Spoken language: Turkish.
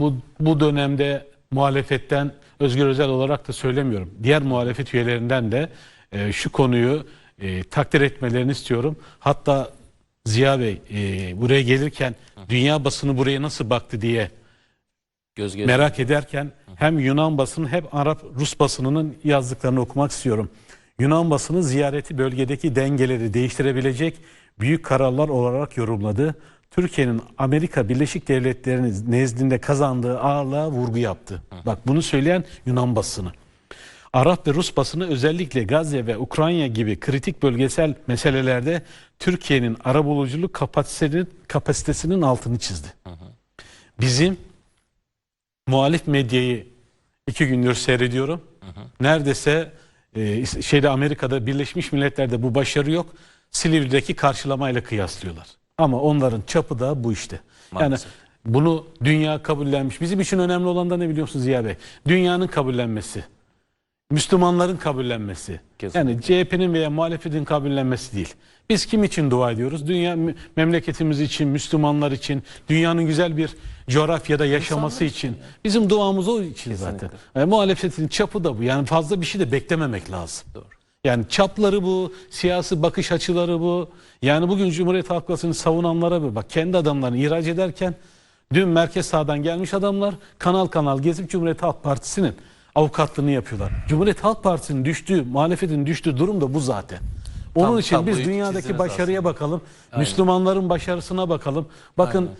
bu, bu dönemde muhalefetten Özgür Özel olarak da söylemiyorum. Diğer muhalefet üyelerinden de e, şu konuyu e, takdir etmelerini istiyorum. Hatta Ziya Bey e, buraya gelirken dünya basını buraya nasıl baktı diye Göz göz. merak ederken hem Yunan basını hem Arap Rus basınının yazdıklarını okumak istiyorum. Yunan basını ziyareti bölgedeki dengeleri değiştirebilecek büyük kararlar olarak yorumladı. Türkiye'nin Amerika Birleşik Devletleri'nin nezdinde kazandığı ağırlığa vurgu yaptı. Bak bunu söyleyen Yunan basını. Arap ve Rus basını özellikle Gazze ve Ukrayna gibi kritik bölgesel meselelerde Türkiye'nin arabuluculuk kapasitesinin, kapasitesinin altını çizdi. Bizim muhalif medyayı iki gündür seyrediyorum. Neredeyse e, şeyde Amerika'da Birleşmiş Milletler'de bu başarı yok. Silivri'deki karşılamayla kıyaslıyorlar. Ama onların çapı da bu işte. Yani Maalesef. bunu dünya kabullenmiş. Bizim için önemli olan da ne biliyor musunuz Ziya Bey? Dünyanın kabullenmesi. Müslümanların kabullenmesi. Kesinlikle. Yani CHP'nin veya muhalefetin kabullenmesi değil. Biz kim için dua ediyoruz? Dünya memleketimiz için, Müslümanlar için, dünyanın güzel bir coğrafyada yaşaması için. Bizim duamız o için zaten. Yani muhalefetin çapı da bu. Yani fazla bir şey de beklememek lazım. Doğru. Yani çapları bu, siyasi bakış açıları bu. Yani bugün Cumhuriyet Halk Partisi'ni savunanlara bir bak. Kendi adamlarını ihraç ederken dün merkez sağdan gelmiş adamlar kanal kanal gezip Cumhuriyet Halk Partisi'nin avukatlığını yapıyorlar. Cumhuriyet Halk Partisi'nin düştüğü, muhalefetin düştüğü durum da bu zaten. Onun Tam için biz tabloyu dünyadaki çizdiniz başarıya bakalım. Müslümanların başarısına bakalım. Bakın